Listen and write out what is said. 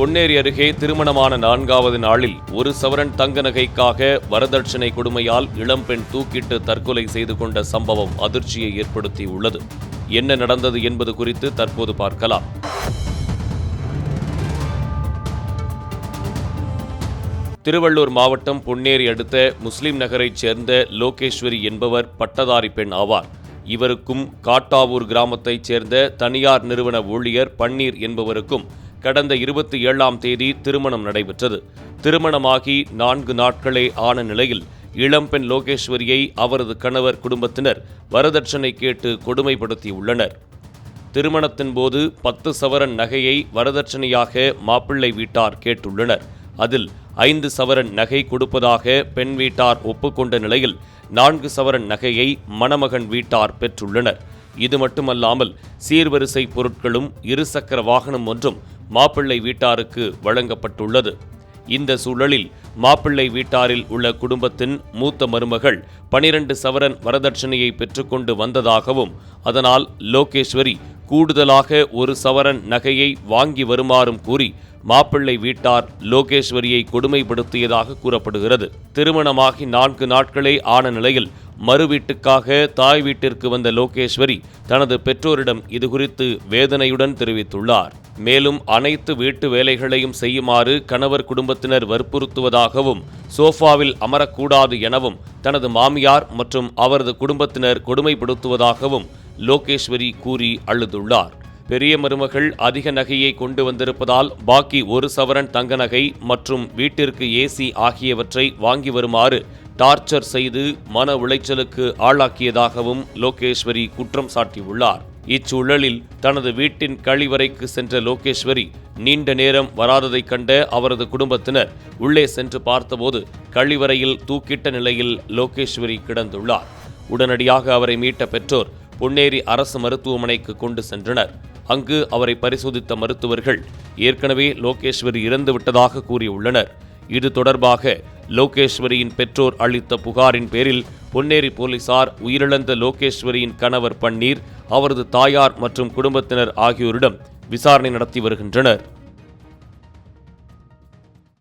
பொன்னேரி அருகே திருமணமான நான்காவது நாளில் ஒரு சவரன் தங்க நகைக்காக வரதட்சணை கொடுமையால் இளம்பெண் தூக்கிட்டு தற்கொலை செய்து கொண்ட சம்பவம் அதிர்ச்சியை ஏற்படுத்தியுள்ளது. என்ன நடந்தது என்பது குறித்து தற்போது பார்க்கலாம். திருவள்ளூர் மாவட்டம் பொன்னேரி அடுத்த முஸ்லிம் நகரைச் சேர்ந்த லோகேஸ்வரி என்பவர் பட்டதாரி பெண் ஆவார். இவருக்கும் காட்டாவூர் கிராமத்தைச் சேர்ந்த தனியார் நிறுவன ஊழியர் பன்னீர் என்பவருக்கும் கடந்த இருபத்தி ஏழாம் தேதி திருமணம் நடைபெற்றது. திருமணமாகி நான்கு நாட்களே ஆன நிலையில் இளம்பெண் லோகேஸ்வரியை அவரது கணவர் குடும்பத்தினர் வரதட்சணை கேட்டு கொடுமைப்படுத்தியுள்ளனர். திருமணத்தின் போது பத்து சவரன் நகையை வரதட்சணையாக மாப்பிள்ளை வீட்டார் கேட்டுள்ளனர். அதில் ஐந்து சவரன் நகை கொடுப்பதாக பெண் வீட்டார் ஒப்புக்கொண்ட நிலையில் நான்கு சவரன் நகையை மணமகன் வீட்டார் பெற்றுள்ளனர். இது மட்டுமல்லாமல் சீர்வரிசை பொருட்களும் இருசக்கர வாகனம் ஒன்றும் மாப்பிள்ளை வீட்டாருக்கு வழங்கப்பட்டுள்ளது. இந்த சூழலில் மாப்பிள்ளை வீட்டாரில் உள்ள குடும்பத்தின் மூத்த மருமகள் பனிரெண்டு சவரன் வரதட்சணையை பெற்றுக்கொண்டு வந்ததாகவும் அதனால் லோகேஸ்வரி கூடுதலாக ஒரு சவரன் நகையை வாங்கி வருமாறும் கூறி மாப்பிள்ளை வீட்டார் லோகேஸ்வரியை கொடுமைப்படுத்தியதாக கூறப்படுகிறது. திருமணமாகி நான்கு நாட்களே ஆன நிலையில் மறு வீட்டுக்காக தாய் வீட்டிற்கு வந்த லோகேஸ்வரி தனது பெற்றோரிடம் இதுகுறித்து வேதனையுடன் தெரிவித்துள்ளார். மேலும் அனைத்து வீட்டு வேலைகளையும் செய்யுமாறு கணவர் குடும்பத்தினர் வற்புறுத்துவதாகவும் சோஃபாவில் அமரக்கூடாது எனவும் தனது மாமியார் மற்றும் அவரது குடும்பத்தினர் கொடுமைப்படுத்துவதாகவும் லோகேஸ்வரி கூறி அழுதுள்ளார். பெரிய மருமகள் அதிக நகையை கொண்டு வந்திருப்பதால் பாக்கி ஒரு சவரன் தங்க நகை மற்றும் வீட்டிற்கு ஏசி ஆகியவற்றை வாங்கி வருமாறு டார்ச்சர் செய்து மன உளைச்சலுக்கு ஆளாக்கியதாகவும் லோகேஸ்வரி குற்றம் சாட்டியுள்ளார். இச்சூழலில் தனது வீட்டின் கழிவறைக்கு சென்ற லோகேஸ்வரி நீண்ட நேரம் வராததைக் கண்ட அவரது குடும்பத்தினர் உள்ளே சென்று பார்த்தபோது கழிவறையில் தூக்கிட்ட நிலையில் லோகேஸ்வரி கிடந்துள்ளார். உடனடியாக அவரை மீட்ட பெற்றோர் பொன்னேரி அரசு மருத்துவமனைக்கு கொண்டு சென்றனர். அங்கு அவரை பரிசோதித்த மருத்துவர்கள் ஏற்கனவே லோகேஸ்வரி இறந்துவிட்டதாக கூறியுள்ளனர். இது தொடர்பாக லோகேஸ்வரியின் பெற்றோர் அளித்த புகாரின் பேரில் பொன்னேரி போலீசார் உயிரிழந்த லோகேஸ்வரியின் கணவர் பன்னீர் அவரது தாயார் மற்றும் குடும்பத்தினர் ஆகியோரிடம் விசாரணை நடத்தி வருகின்றனர்.